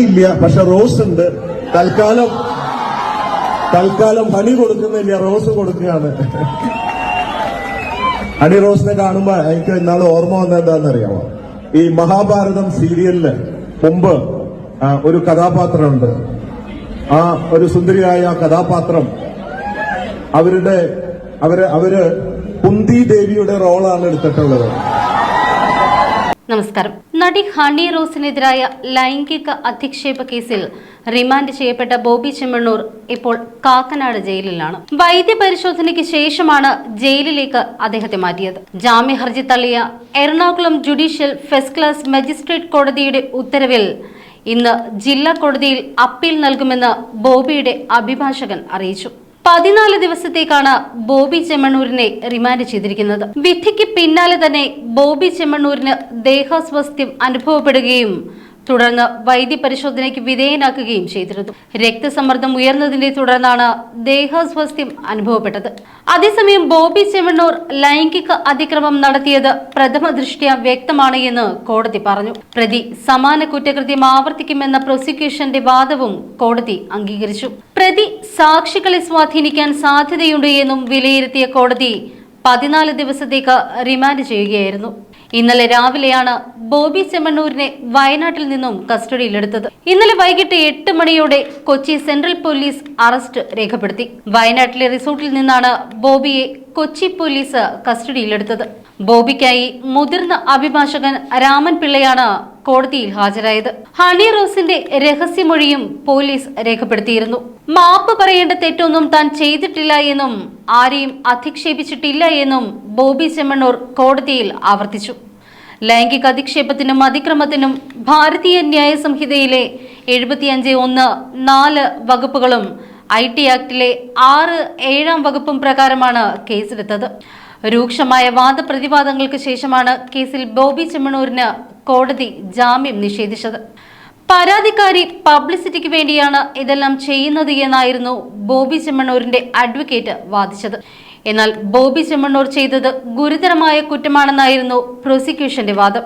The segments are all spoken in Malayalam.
ഇല്ല പക്ഷെ റോസ് ഉണ്ട്. തൽക്കാലം തൽക്കാലം ഹണി കൊടുക്കുന്നില്ല റോസ് കൊടുക്കുകയാണ്. ഹണി റോസിനെ കാണുമ്പോ എനിക്ക് ഇന്നാൾ ഓർമ്മ വന്നത് എന്താണെന്നറിയാമോ ഈ മഹാഭാരതം സീരിയലിൽ മുമ്പ് ഒരു കഥാപാത്രമുണ്ട്. ആ ഒരു സുന്ദരിയായ കഥാപാത്രം അവരുടെ അവർ അവർ കുന്തി ദേവിയുടെ റോളാണ് എടുത്തിട്ടുള്ളത്. നമസ്കാരം. നടി ഹണി റോസിനെതിരായ ലൈംഗിക അധിക്ഷേപ കേസിൽ റിമാൻഡ് ചെയ്യപ്പെട്ട ബോബി ചെമ്മണ്ണൂർ ഇപ്പോൾ കാക്കനാട് ജയിലിലാണ്. വൈദ്യപരിശോധനയ്ക്ക് ശേഷമാണ് ജയിലിലേക്ക് അദ്ദേഹത്തെ മാറ്റിയത്. ജാമ്യ ഹർജി തള്ളിയ Ernakulam judicial first class magistrate കോടതിയുടെ ഉത്തരവിൽ ഇന്ന് ജില്ലാ കോടതിയിൽ അപ്പീൽ നൽകുമെന്ന് ബോബിയുടെ അഭിഭാഷകൻ അറിയിച്ചു. പതിനാല് ദിവസത്തേക്കാണ് ബോബി ചെമ്മണ്ണൂരിനെ റിമാൻഡ് ചെയ്തിരിക്കുന്നത്. വിധിക്ക് പിന്നാലെ തന്നെ ബോബി ചെമ്മണ്ണൂരിന് ദേഹാസ്വാസ്ഥ്യം അനുഭവപ്പെടുകയും തുടർന്ന് വൈദ്യപരിശോധനയ്ക്ക് വിധേയനാക്കുകയും ചെയ്തിരുന്നു. രക്തസമ്മർദ്ദം ഉയർന്നതിനെ തുടർന്നാണ് ദേഹാസ്വാസ്ഥ്യം അനുഭവപ്പെട്ടത്. അതേസമയം ബോബി ചെമ്മണ്ണൂർ ലൈംഗിക അതിക്രമം നടത്തിയത് പ്രഥമ ദൃഷ്ട്യാ വ്യക്തമാണ് എന്ന് കോടതി പറഞ്ഞു. പ്രതി സമാന കുറ്റകൃത്യം ആവർത്തിക്കുമെന്ന പ്രോസിക്യൂഷന്റെ വാദവും കോടതി അംഗീകരിച്ചു. പ്രതി സാക്ഷികളെ സ്വാധീനിക്കാൻ സാധ്യതയുണ്ട് എന്നും വിലയിരുത്തിയ കോടതി പതിനാല് ദിവസത്തേക്ക് റിമാൻഡ് ചെയ്യുകയായിരുന്നു. ഇന്നലെ രാവിലെയാണ് ബോബി ചെമ്മണ്ണൂരിനെ വയനാട്ടിൽ നിന്നും കസ്റ്റഡിയിലെടുത്തത്. ഇന്നലെ വൈകിട്ട് എട്ട് മണിയോടെ കൊച്ചി സെൻട്രൽ പോലീസ് അറസ്റ്റ് രേഖപ്പെടുത്തി. വയനാട്ടിലെ റിസോർട്ടിൽ നിന്നാണ് ബോബിയെ കൊച്ചി പോലീസ് കസ്റ്റഡിയിലെടുത്തത്. ബോബിക്കായി മുതിർന്ന അഭിഭാഷകൻ രാമൻ പിള്ളയാണ് കോടതിയിൽ ഹാജരായത്. ഹണി റോസിന്റെ രഹസ്യമൊഴിയും പോലീസ് രേഖപ്പെടുത്തിയിരുന്നു. മാപ്പ് പറയേണ്ട തെറ്റൊന്നും താൻ ചെയ്തിട്ടില്ല എന്നും ആരെയും അധിക്ഷേപിച്ചിട്ടില്ല എന്നും ബോബി ചെമ്മണ്ണൂർ കോടതിയിൽ ആവർത്തിച്ചു. ലൈംഗിക അധിക്ഷേപത്തിനും അതിക്രമത്തിനും ഭാരതീയ ന്യായ സംഹിതയിലെ എഴുപത്തിയഞ്ച് ഒന്ന് നാല് വകുപ്പുകളും ഐ ടി ആക്ടിലെ ആറ് ഏഴാം വകുപ്പും പ്രകാരമാണ് കേസെടുത്തത് രൂക്ഷമായ വാദപ്രതിവാദങ്ങൾക്ക് ശേഷമാണ് കേസിൽ ബോബി ചെമ്മണ്ണൂരിന് കോടതി ജാമ്യം നിഷേധിച്ചത്. പരാതിക്കാരി പബ്ലിസിറ്റിക്ക് വേണ്ടിയാണ് ഇതെല്ലാം ചെയ്യുന്നത് എന്നായിരുന്നു ബോബി ചെമ്മണ്ണൂരിന്റെ അഡ്വക്കേറ്റ് വാദിച്ചത്. എന്നാൽ ബോബി ചെമ്മണ്ണൂർ ചെയ്തത് ഗുരുതരമായ കുറ്റമാണെന്നായിരുന്നു പ്രോസിക്യൂഷന്റെ വാദം.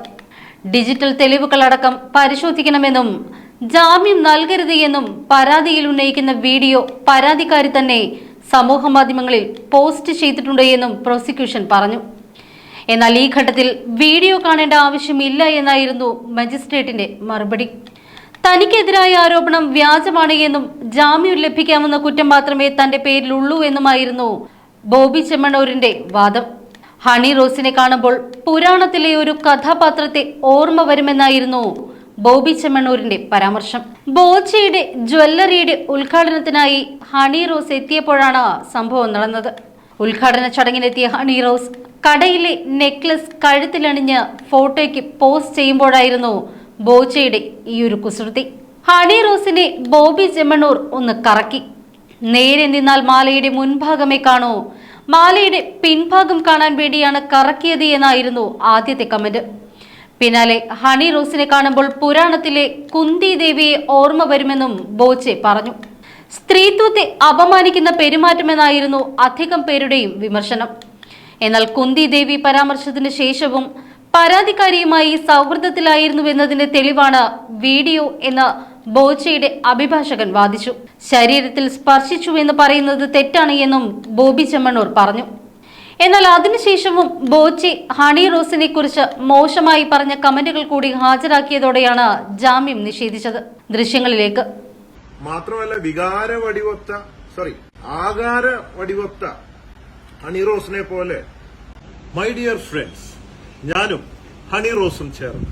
ഡിജിറ്റൽ തെളിവുകളടക്കം പരിശോധിക്കണമെന്നും ജാമ്യം നൽകരുത് എന്നും പരാതിയിൽ ഉന്നയിക്കുന്ന വീഡിയോ പരാതിക്കാരി തന്നെ സമൂഹ മാധ്യമങ്ങളിൽ പോസ്റ്റ് ചെയ്തിട്ടുണ്ട് എന്നും പ്രോസിക്യൂഷൻ പറഞ്ഞു. എന്നാൽ ഈ ഘട്ടത്തിൽ വീഡിയോ കാണേണ്ട ആവശ്യമില്ല എന്നായിരുന്നു മജിസ്ട്രേറ്റിന്റെ മറുപടി. തനിക്കെതിരായ ആരോപണം വ്യാജമാണ് എന്നും ജാമ്യം ലഭിക്കാമെന്ന കുറ്റം മാത്രമേ തന്റെ പേരിലുള്ളൂ എന്നുമായിരുന്നു ബോബി ചെമ്മണൂരിന്റെ വാദം. ഹണി റോസിനെ കാണുമ്പോൾ പുരാണത്തിലെ ഒരു കഥാപാത്രത്തെ ഓർമ്മ വരുമെന്നായിരുന്നു ബോബി ചെമ്മണൂരിന്റെ പരാമർശം. ബോച്ചയുടെ ജ്വല്ലറിയുടെ ഉദ്ഘാടനത്തിനായി ഹണി റോസ് എത്തിയപ്പോഴാണ് സംഭവം നടന്നത്. ഉദ്ഘാടന ചടങ്ങിനെത്തിയ ഹണി റോസ് കടയിലെ നെക്ലസ് കഴുത്തിലണിഞ്ഞ് ഫോട്ടോയ്ക്ക് പോസ്റ്റ് ചെയ്യുമ്പോഴായിരുന്നു ബോച്ചയുടെ ഈ ഒരു കുസൃതി. ഹണി റോസിനെ ബോബി ജമണൂർ ഒന്ന് കറക്കി. നേരെ നിന്നാൽ മാലയുടെ മുൻഭാഗമേ കാണൂ. മാലയുടെ പിൻഭാഗം കാണാൻ വേണ്ടിയാണ് കറക്കിയത് എന്നായിരുന്നു ആദ്യത്തെ കമന്റ്. പിന്നാലെ ഹണി റോസിനെ കാണുമ്പോൾ പുരാണത്തിലെ കുന്തി ദേവിയെ ഓർമ്മ വരുമെന്നും ബോച്ചെ പറഞ്ഞു. സ്ത്രീത്വത്തെ അപമാനിക്കുന്ന പെരുമാറ്റമെന്നായിരുന്നു അധികം പേരുടെയും വിമർശനം. എന്നാൽ കുന്തി ദേവി പരാമർശത്തിന് ശേഷവും പരാതിക്കാരിയുമായി സൗഹൃദത്തിലായിരുന്നുവെന്നതിന്റെ തെളിവാണ് വീഡിയോ എന്ന് ബോച്ചയുടെ അഭിഭാഷകൻ വാദിച്ചു. ശരീരത്തിൽ സ്പർശിച്ചു എന്ന് പറയുന്നത് തെറ്റാണ് എന്നും ബോബി ചെമ്മണ്ണൂർ പറഞ്ഞു. എന്നാൽ അതിനുശേഷവും ബോച്ചി ഹണി റോസിനെ കുറിച്ച് മോശമായി പറഞ്ഞ കമന്റുകൾ കൂടി ഹാജരാക്കിയതോടെയാണ് ജാമ്യം നിഷേധിച്ചത്. ദൃശ്യങ്ങളിലേക്ക്. മാത്രമല്ല വികാര വടിവൊത്ത സോറി ആകാര വടിവൊത്ത ഹണി റോസിനെ പോലെ. മൈ ഡിയർ ഫ്രണ്ട്സ് ഞാനും ഹണി റോസും ചേർന്ന്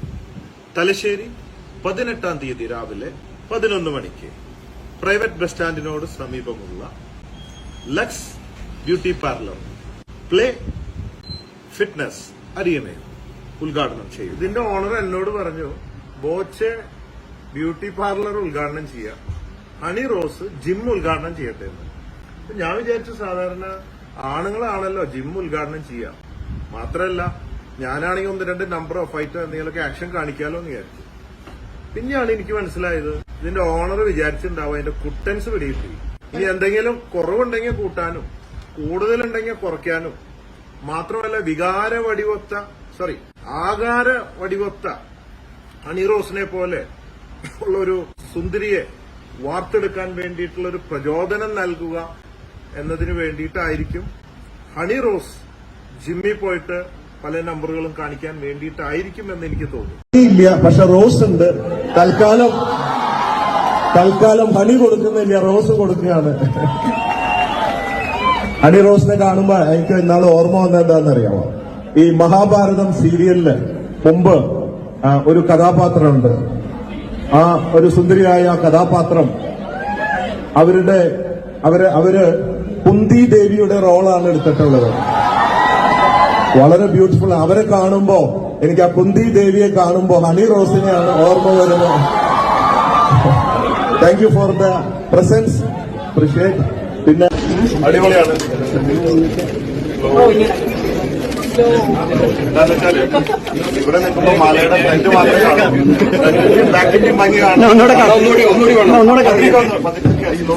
തലശ്ശേരി പതിനെട്ടാം തീയതി രാവിലെ പതിനൊന്ന് മണിക്ക് പ്രൈവറ്റ് ബസ് സ്റ്റാൻഡിനോട് സമീപമുള്ള Lux beauty parlour play fitness അരിയണേ ഉദ്ഘാടനം ചെയ്യും. ഇതിന്റെ ഓണർ എന്നോട് പറഞ്ഞു ബോച്ചെ ബ്യൂട്ടി പാർലർ ഉദ്ഘാടനം ചെയ്യാം. ഹണി റോസ് ജിം ഉദ്ഘാടനം ചെയ്യട്ടെ എന്ന്. ഞാൻ വിചാരിച്ചു സാധാരണ ആണുങ്ങളാണല്ലോ ജിം ഉദ്ഘാടനം ചെയ്യാം. മാത്രമല്ല ഞാനാണെങ്കിൽ ഒന്ന് രണ്ട് ഓഫ് ആയിട്ട് എന്തെങ്കിലുമൊക്കെ ആക്ഷൻ കാണിക്കാലോ എന്ന് വിചാരിച്ചു. പിന്നെയാണ് എനിക്ക് മനസ്സിലായത് ഇതിന്റെ ഓണർ വിചാരിച്ചിട്ടുണ്ടാവും അതിന്റെ കുട്ടൻസ് പിടിയിട്ടില്ല ഇനി എന്തെങ്കിലും കുറവുണ്ടെങ്കിൽ കൂട്ടാനും കൂടുതലുണ്ടെങ്കിൽ കുറയ്ക്കാനും. മാത്രമല്ല വികാര വടിവൊത്ത സോറി ആകാര വടിവൊത്ത അണിറോസിനെ പോലെ ഉള്ള ഒരു സുന്ദരിയെ വാർത്തെടുക്കാൻ വേണ്ടിയിട്ടുള്ള ഒരു പ്രചോദനം നൽകുക എന്നതിന് വേണ്ടിയിട്ടായിരിക്കും ഹണി റോസ് ജിമ്മിൽ പോയിട്ട് പല നമ്പറുകളും കാണിക്കാൻ വേണ്ടിയിട്ടായിരിക്കും എന്ന് എനിക്ക് തോന്നുന്നു. ഇല്ല പക്ഷെ റോസ് ഉണ്ട്. തൽക്കാലം തൽക്കാലം ഹണി കൊടുക്കുന്നില്ല റോസ് കൊടുക്കുകയാണ്. ഹണി റോസിനെ കാണുമ്പോ എനിക്ക് ഇന്നാൾ ഓർമ്മ വന്നത് എന്താണെന്നറിയാമോ ഈ മഹാഭാരതം സീരിയലിൽ മുമ്പ് ഒരു കഥാപാത്രമുണ്ട്. ആ ഒരു സുന്ദരിയായ കഥാപാത്രം അവരുടെ അവർ അവർ കുന്തി ദേവിയുടെ റോളാണ് എടുത്തിട്ടുള്ളത്. വളരെ ബ്യൂട്ടിഫുൾ അവരെ കാണുമ്പോ എനിക്ക് ആ കുന്തി ദേവിയെ കാണുമ്പോ ഹണി റോസിനെയാണ് ഓർമ്മ വരുന്നത്. Thank you for the presence appreciate പിന്നെ അടിപൊളിയാണ്. എന്താന്ന് വെച്ചാൽ ഇവിടെ നിൽക്കുമ്പോ മാലയുടെ ഫ്രണ്ട് മാത്രമേ കാണൂ ബാക്കിന്റെ ഭംഗി കാണാം ഒന്നുകൂടെ ഒന്നുകൂടി ഒന്നുകൂടി വേണം. ഒന്നുകൂടെ പതുക്കെ.